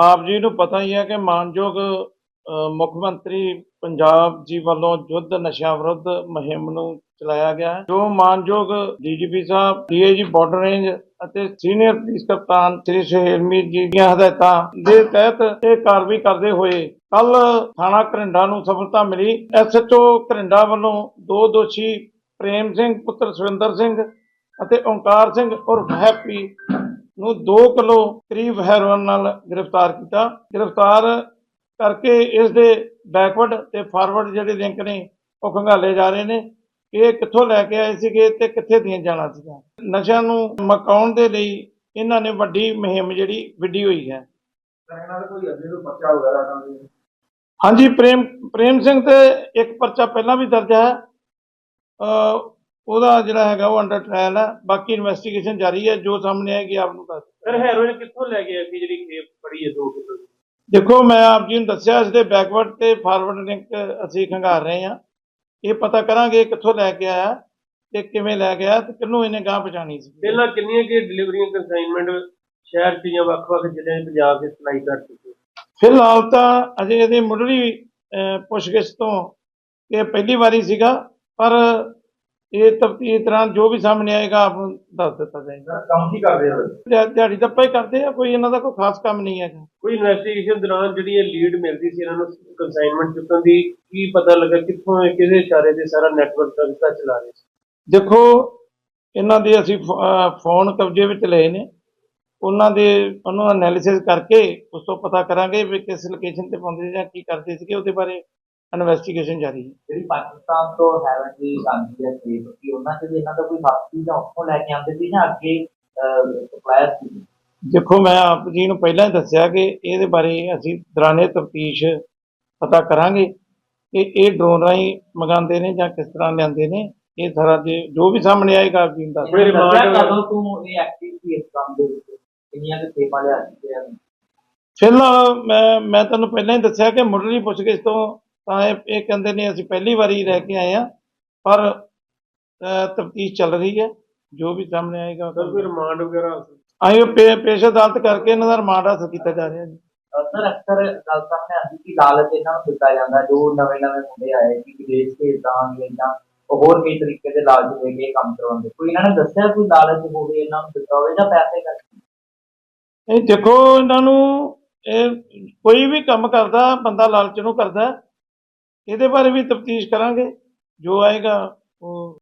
ਆਪ ਜੀ ਨੂੰ ਪਤਾ ਹੀ ਹੈ ਕਿ ਮਾਨਯੋਗ ਮੁੱਖ ਮੰਤਰੀ ਪੰਜਾਬ ਜੀ ਵੱਲੋਂ ਯੁੱਧ ਨਸ਼ਿਆਂ ਵਿਰੁੱਧ ਮੁਹਿੰਮ ਨੂੰ ਚਲਾਇਆ ਗਿਆ ਹੈ। ਜੋ ਮਾਨਯੋਗ DGP sahib, DIG border range ਅਤੇ ਸੀਨੀਅਰ ਪੁਲਿਸ ਕਪਤਾਨ ਸ੍ਰੀ ਸੁਹੇਲਮੀਤ ਜੀ ਦੀਆਂ ਹਦਾਇਤਾਂ ਦੇ ਤਹਿਤ ਇਹ ਕਾਰਵਾਈ ਕਰਦੇ ਹੋਏ ਕੱਲ ਥਾਣਾ ਘਰਿੰਡਾ ਨੂੰ ਸਫਲਤਾ ਮਿਲੀ। ਐਸਐਚਓ ਘਰਿੰਡਾ ਵੱਲੋਂ ਦੋ ਦੋਸ਼ੀ ਪ੍ਰੇਮ ਸਿੰਘ, ਪੁੱਤਰ ਸੁਰਿੰਦਰ ਸਿੰਘ ਅਤੇ ਓਂਕਾਰ ਸਿੰਘ ਉਰਫ ਹੈਪੀ ਨੂੰ 2 ਕਿਲੋ ਕਰੀਬ ਹੈਰੋਇਨ ਨਾਲ ਗ੍ਰਿਫਤਾਰ ਕੀਤਾ। ਗ੍ਰਿਫਤਾਰ ਕਰਕੇ ਇਸ ਦੇ ਬੈਕਵਰਡ ਤੇ ਫਾਰਵਰਡ ਜਿਹੜੇ ਲਿੰਕ ਨੇ ਉਹ ਖੰਗਾਲੇ ਜਾ ਰਹੇ ਨੇ। ਇਹ ਕਿੱਥੋਂ ਲੈ ਕੇ ਆਏ ਸੀਗੇ ਤੇ ਕਿੱਥੇ ਦੀਆਂ ਜਾਣਾ ਸੀਗਾ ਨਸ਼ਿਆਂ ਨੂੰ ਮਕਾਉਣ ਦੇ ਲਈ ਇਹਨਾਂ ਨੇ ਵੱਡੀ ਮੁਹਿੰਮ ਜਿਹੜੀ ਵਿੱਢੀ ਹੋਈ ਹੈ। ਇਹਨਾਂ ਦਾ ਕੋਈ ਅੱਗੇ ਤੋਂ ਪਰਚਾ ਵਗੈਰਾ ਨਾ ਦੇ ਹਾਂਜੀ ਪ੍ਰੇਮ ਪ੍ਰੇਮ ਸਿੰਘ ਤੇ ਇੱਕ ਪਰਚਾ ਪਹਿਲਾਂ ਵੀ ਦਰਜ ਹੈ। ਉਹਦਾ ਜਿਹੜਾ ਹੈਗਾ ਉਹ ਅੰਡਰ ਟ੍ਰਾਇਲ ਹੈ। ਬਾਕੀ ਇਨਵੈਸਟੀਗੇਸ਼ਨ ਜਾਰੀ ਹੈ। ਜੋ ਸਾਹਮਣੇ ਆਏਗੀ ਆਪ ਨੂੰ ਦੱਸ ਸਰ ਹੈਰੋਇਨ ਕਿੱਥੋਂ ਲੈ ਕੇ ਆਏ ਸੀ ਜਿਹੜੀ ਖੇਪ ਪੜੀ ਹੈ 2 ਕਿਲੋ ਦੇਖੋ ਮੈਂ ਆਪ ਜੀ ਨੂੰ ਦੱਸਿਆ ਇਸ ਦੇ ਬੈਕਵਰਡ ਤੇ ਫਾਰਵਰਡ ਲਿੰਕ ਅਸੀਂ ਖੰਗਾਰ ਰਹੇ ਹਾਂ। ਇਹ ਪਤਾ ਕਰਾਂਗੇ ਕਿੱਥੋਂ ਲੈ ਕੇ ਆਇਆ ਤੇ ਕਿਵੇਂ ਲੈ ਕੇ ਆਇਆ ਤੇ ਕਿਹਨੂੰ ਇਹਨੇ ਗਾਂ ਪਹੁੰਚਾਣੀ ਸੀ। ਪਹਿਲਾਂ ਕਿੰਨੀਆਂ ਕਿ ਡਿਲੀਵਰੀਆਂ ਕੰਸਾਈਨਮੈਂਟ ਸ਼ਹਿਰ ਜਾਂ ਵੱਖ-ਵੱਖ ਜ਼ਿਲ੍ਹਿਆਂ 'ਚ ਪੰਜਾਬ ਦੇ ਸਪਲਾਈ ਕਰ ਚੁੱਕੇ? ਫਿਲਹਾਲ ਤਾਂ ਅਜੇ ਇਹਦੀ ਮੁੱਢਲੀ ਪੁੱਛਗਿੱਛ ਤੋਂ ਇਹ ਪਹਿਲੀ ਵਾਰੀ ਸੀਗਾ ਪਰ ਇਹ ਤਫਤੀਸ਼ ਦੌਰਾਨ ਜੋ ਵੀ ਸਾਹਮਣੇ ਆਏਗਾ ਆਪ ਨੂੰ ਦੱਸ ਦਿੱਤਾ ਜਾਏਗਾ। ਕੰਮ ਕੀ ਕਰਦੇ ਹੋ ਦਿਹਾ- ਦਿਹਾੜੀ ਦੱਪਾ ਹੀ ਕਰਦੇ ਆ ਕੋਈ ਇਹਨਾਂ ਦਾ ਕੋਈ ਖਾਸ ਕੰਮ ਨਹੀਂ ਹੈਗਾ। ਕੋਈ ਇਨਵੈਸਟੀਗੇਸ਼ਨ ਦੌਰਾਨ ਜਿਹੜੀ ਇਹ ਲੀਡ ਮਿਲਦੀ ਸੀ ਇਹਨਾਂ ਨੂੰ ਕੰਸਾਈਨਮੈਂਟ ਚੁੱਕਣ ਦੀ ਕੀ ਪਤਾ ਲੱਗਾ ਕਿੱਥੋਂ ਇਹ ਕਿਹਦੇ ਇਸ਼ਾਰੇ ਤੇ ਸਾਰਾ ਨੈਟਵਰਕ ਸੰਸਥਾ ਚਲਾ ਰਹੇ ਸੀ? ਦੇਖੋ ਇਹਨਾਂ ਦੇ ਅਸੀਂ ਫੋ- ਅਹ ਫੋਨ ਕਬਜ਼ੇ ਵਿੱਚ ਲਏ ਨੇ। ਉਹਨਾਂ ਦੇ ਉਹਨਾਂ ਦਾ ਐਨਾਲਿਸਿਸ ਕਰਕੇ ਉਸ ਤੋਂ ਪਤਾ ਕਰਾਂਗੇ ਵੀ ਕਿਸ ਲੋਕੇਸ਼ਨ ਤੇ ਪਾਉਂਦੇ ਜਾਂ ਕੀ ਕਰਦੇ ਸੀਗੇ ਉਹਦੇ ਬਾਰੇ। ਇਨਵੈਸਟੀਗੇਸ਼ਨ ਜਾਰੀ ਹੈ। ਜਿਹੜੀ ਪਾਕਿਸਤਾਨ ਤੋਂ ਹੈਵਨ ਦੀ ਆਂਦੀ ਹੈ ਕਿ ਉਹਨਾਂ ਵੀ ਇਹਨਾਂ ਦਾ ਕੋਈ ਹੱਥ ਸੀ ਜਾਂ ਉੱਥੋਂ ਲੈ ਕੇ ਆਉਂਦੇ ਸੀ ਜਾਂ ਅੱਗੇ ਸਪਲਾਇਰ ਸੀ? ਦੇਖੋ ਮੈਂ ਆਪ ਜੀ ਨੂੰ ਪਹਿਲਾਂ ਹੀ ਦੱਸਿਆ ਕਿ ਇਹਦੇ ਬਾਰੇ ਅਸੀਂ ਦੌਰਾਨੇ ਤਫਤੀਸ਼ ਪਤਾ ਕਰਾਂਗੇ ਕਿ ਇਹ ਡਰੋਨ ਰਾਹੀਂ ਮੰਗਾਉਂਦੇ ਨੇ ਜਾਂ ਕਿਸ ਤਰ੍ਹਾਂ ਲਿਆਂਦੇ ਨੇ। ਇਹ ਸਾਰਾ ਜੇ ਜੋ ਵੀ ਸਾਹਮਣੇ ਆਏਗਾ ਆਪ ਜੀ ਨੂੰ ਦੱਸ ਕਦੋਂ ਤੋਂ ਇਹ ਐਕਟਿਵ ਸੀ ਇਸ ਕੰਮ ਦੇ ਵਿੱਚ? ਕਿੰਨੀਆਂ ਕੁ ਸੇਬਾਂ ਲਿਆ ਚੁੱਕੇ ਹਨ ਫਿਲਹਾਲ ਮੈਂ ਮੈਂ ਤੁਹਾਨੂੰ ਪਹਿਲਾਂ ਹੀ ਦੱਸਿਆ ਕਿ ਮੁੱਢਲੀ ਪੁੱਛਗਿੱਛ ਤੋਂ ਤਾਂ ਇਹ ਇਹ ਕਹਿੰਦੇ ਨੇ ਅਸੀਂ ਪਹਿਲੀ ਵਾਰੀ ਰਹਿ ਕੇ ਆਏ ਆ ਪਰ ਤਫਤੀਸ਼ ਚੱਲ ਰਹੀ ਹੈ ਜੋ ਵੀ ਸਾਹਮਣੇ ਆਏਗਾ ਸਰ ਕੋਈ ਰਿਮਾਂਡ ਵਗੈਰਾ ਆਇਓ ਪੇਸ਼ ਅਦਾਲਤ ਕਰਕੇ ਇਹਨਾਂ ਦਾ ਰਿਮਾਂਡ ਹਾਸਲ ਕੀਤਾ ਜਾ ਰਿਹਾ ਜੀ। ਸਰ ਅਕਸਰ ਗੱਲ ਸਾਹਮਣੇ ਆਉਂਦੀ ਕਿ ਲਾਲਚ ਇਹਨਾਂ ਨੂੰ ਦਿੱਤਾ ਜਾਂਦਾ ਜੋ ਨਵੇਂ ਨਵੇਂ ਮੁੰਡੇ ਆਏ ਕਿ ਵਿਦੇਸ਼ ਭੇਜਾਂਗੇ ਜਾਂ ਹੋਰ ਕਈ ਤਰੀਕੇ ਦੇ ਲਾਲਚ ਦੇ ਕੇ ਕੰਮ ਕਰਵਾਉਂਦੇ ਕੋਈ ਇਹਨਾਂ ਨੇ ਦੱਸਿਆ ਕੋਈ ਲਾਲਚ ਹੋਵੇ ਇਹਨਾਂ ਨੂੰ ਦਿੱਤਾ ਹੋਵੇ ਜਾਂ ਪੈਸੇ ਕਰਕੇ? ਇਹ ਦੇਖੋ ਇਹਨਾਂ ਨੂੰ ਇਹ ਕੋਈ ਵੀ ਕੰਮ ਕਰਦਾ ਬੰਦਾ ਲਾਲਚ ਨੂੰ ਕਰਦਾ ਹੈ। ਇਹਦੇ ਬਾਰੇ ਵੀ ਤਫਤੀਸ਼ ਕਰਾਂਗੇ ਜੋ ਆਏਗਾ ਉਹ